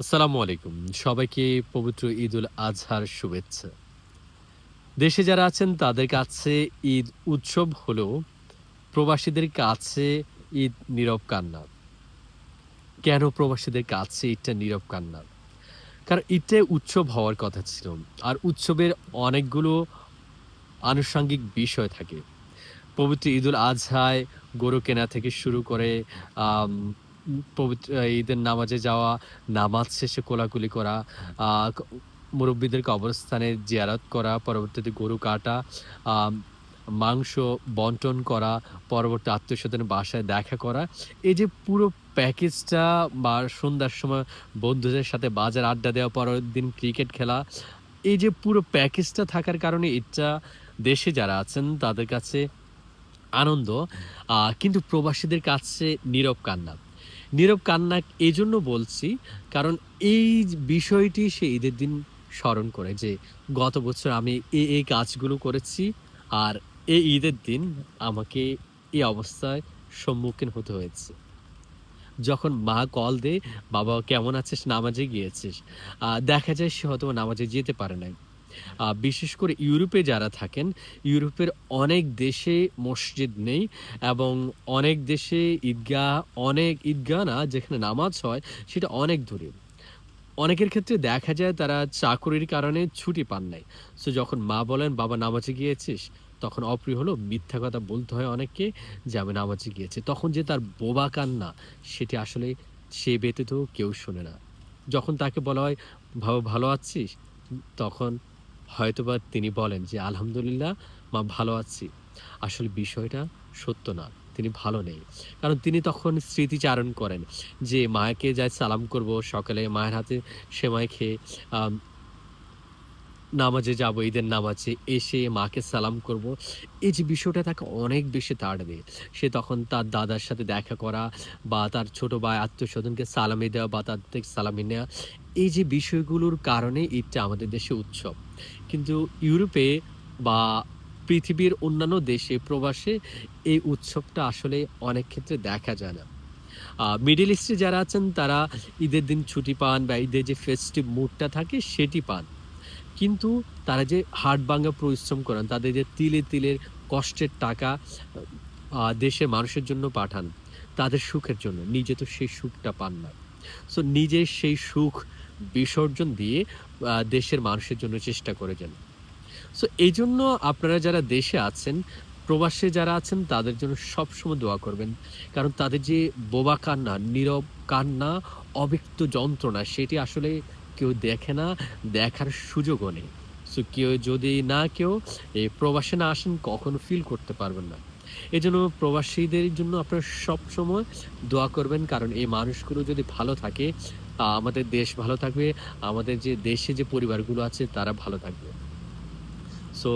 আসসালামু আলাইকুম। সবাইকে পবিত্র ঈদ উল আজহার শুভেচ্ছা। দেশে যারা আছেন, তাদের কাছে ঈদ উৎসব হলেও প্রবাসীদের কাছে ঈদ নীরব কান্না। কেন প্রবাসীদের কাছে ঈদটা নীরব কান্না? কারণ ঈদটা উৎসব হওয়ার কথা ছিল, আর উৎসবের অনেকগুলো আনুষঙ্গিক বিষয় থাকে। পবিত্র ঈদুল আজহায় গরু কেনা থেকে শুরু করে পবিত্র ঈদের নামাজে যাওয়া, নামাজ শেষে কোলাকুলি করা মুরব্বীদের কবরস্থানে জিয়ারত করা, পরবর্তীতে গরু কাটা মাংস বন্টন করা, পরবর্তী আত্মীয় স্বজনের বাসায় দেখা করা, এই যে পুরো প্যাকেজটা বা সন্ধ্যার সময় বন্ধুদের সাথে বাজার আড্ডা দেওয়া, পরের দিন ক্রিকেট খেলা, এই যে পুরো প্যাকেজটা থাকার কারণে এটা দেশে যারা আছেন তাদের কাছে আনন্দ কিন্তু প্রবাসীদের কাছে নীরব কান্না। নীরব কান্না এই জন্য বলছি, কারণ এই বিষয়টি সে ঈদের দিন স্মরণ করে যে গত বছর আমি এই এই কাজগুলো করেছি আর এই ঈদের দিন আমাকে এই অবস্থায় সম্মুখীন হতে হয়েছে। যখন মা কল দে, বাবা, কেমন আছিস? নামাজে গিয়েছিস? দেখা যায় সে হয়তো নামাজে যেতে পারে নাই। বিশেষ করে ইউরোপে যারা থাকেন, ইউরোপের অনেক দেশে মসজিদ নেই এবং অনেক দেশে ঈদগাহ, অনেক ঈদগাহ না, যেখানে নামাজ হয়, সেটা অনেক দূরে। অনেকের ক্ষেত্রে দেখা যায় তারা চাকরির কারণে ছুটি পান নাই। সো যখন মা বলেন, বাবা, নামাজে গিয়েছিস? তখন অপ্রিয় হলো, মিথ্যা কথা বলতে হয় অনেককে যে, আমি নামাজে গিয়েছি। তখন যে তার বোবা কান্না, সেটি আসলে সে ব্যতীত কেউ শোনে না। যখন তাকে বলা হয় ভালো আছিস? তখন হয়তোবা তিনি বলেন যে, আলহামদুলিল্লাহ, মা ভালো আছি। আসলে বিষয়টা সত্য না, তিনি ভালো নেই। কারণ তিনি তখন স্মৃতিচারণ করেন যে মাকে যাই সালাম করব সকালে মায়ের হাতে সেমাই খেয়ে নামাজে যাব, ঈদের নামাজে এসে মাকে সালাম করব। এই যে বিষয়টা তাকে অনেক বেশি তাড় দেয়। সে তখন তার দাদার সাথে দেখা করা বা তার ছোট ভাই, আত্মীয় স্বজনকে সালামি দেওয়া বা তার থেকে সালামি নেওয়া, এই যে বিষয়গুলোর কারণে ঈদটা আমাদের দেশে উৎসব। কিন্তু ইউরোপে বা পৃথিবীর অন্যান্য দেশে প্রবাসে এই উৎসবটা আসলে অনেক ক্ষেত্রে দেখা যায় না। মিডিল ইস্টে যারা আছেন, তারা ঈদের দিন ছুটি পান বা ঈদের যে ফেস্টিভ মুডটা থাকে, সেটি পান। কিন্তু তারা যে হাট ভাঙা পরিশ্রম করেন, তাদের যে তিলে তিলের কষ্টের টাকা দেশের মানুষের জন্য পাঠান, তাদের সুখের জন্য। নিজে তো সেই সুখটা পান না। সো নিজে সেই সুখ বিসর্জন দিয়ে দেশের মানুষের জন্য চেষ্টা করে যান। সো এই জন্য আপনারা যারা দেশে আছেন, প্রবাসে যারা আছেন, তাদের জন্য সবসময় দোয়া করবেন। কারণ তাদের যে বোবা কান্না, নীরব কান্না, অব্যক্ত যন্ত্রণা, সেটি আসলে কেউ দেখে না, দেখার সুযোগও নেই। সো কেউ যদি না কেউ এই প্রবাসে না আসেন, কখনো ফিল করতে পারবেন না। এই জন্য প্রবাসীদের জন্য আপনারা সবসময় দোয়া করবেন, কারণ এই মানুষগুলো যদি ভালো থাকে আমাদের দেশ ভালো থাকবে, আমাদের যে দেশে যে পরিবারগুলো আছে, তারা ভালো থাকবে। সো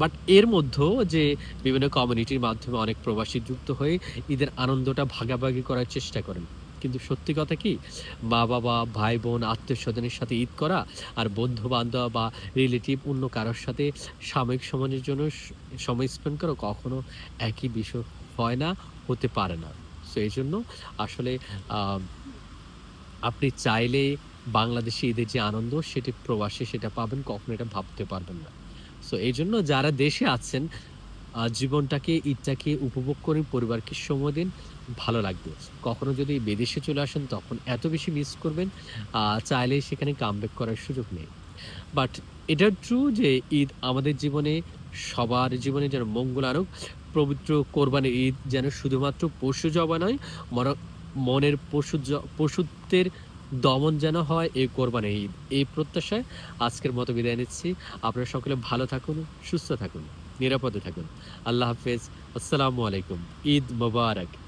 বাট এর মধ্যেও যে বিভিন্ন কমিউনিটির মাধ্যমে অনেক প্রবাসী যুক্ত হয়ে, ঈদের আনন্দটা ভাগাভাগি করার চেষ্টা করেন। কিন্তু সত্যি কথা কি, মা বাবা, ভাই বোন, আত্মীয় স্বজনের সাথে ঈদ করা আর বন্ধু বান্ধব বা রিলেটিভ অন্য কারোর সাথে সাময়িক সময়ের জন্য সময় স্পেন্ড করা কখনো একই বিষয় হয় না, হতে পারে না। সো এই জন্য আসলে আপনি চাইলে বাংলাদেশে ঈদের যে আনন্দ, সেটি প্রবাসে সেটা পাবেন, কখনো এটা ভাবতে পারবেন না। সো এই জন্য যারা দেশে আছেন জীবনটাকে, ঈদটাকে উপভোগ করে পরিবারকে সময় দিন, ভালো লাগবে। কখনো যদি বিদেশে চলে আসেন, তখন এত বেশি মিস করবেন চাইলে সেখানে কামব্যাক করার সুযোগ নেই। বাট এটা ট্রু যে ঈদ আমাদের জীবনে, সবার জীবনে যেন মঙ্গল আনুক পবিত্র কোরবানির ঈদ যেন শুধুমাত্র পশু জবা নয় মনের পশু পশুত্বের দমন যেন হয় এই কোরবানি ঈদ। এই প্রত্যাশায় আজকের মতো বিদায় নিচ্ছি। আপনারা সকলে ভালো থাকুন, সুস্থ থাকুন। নিরাপদে থাকুন। আল্লাহ হাফেজ। আসসালামু আলাইকুম। ঈদ মোবারক।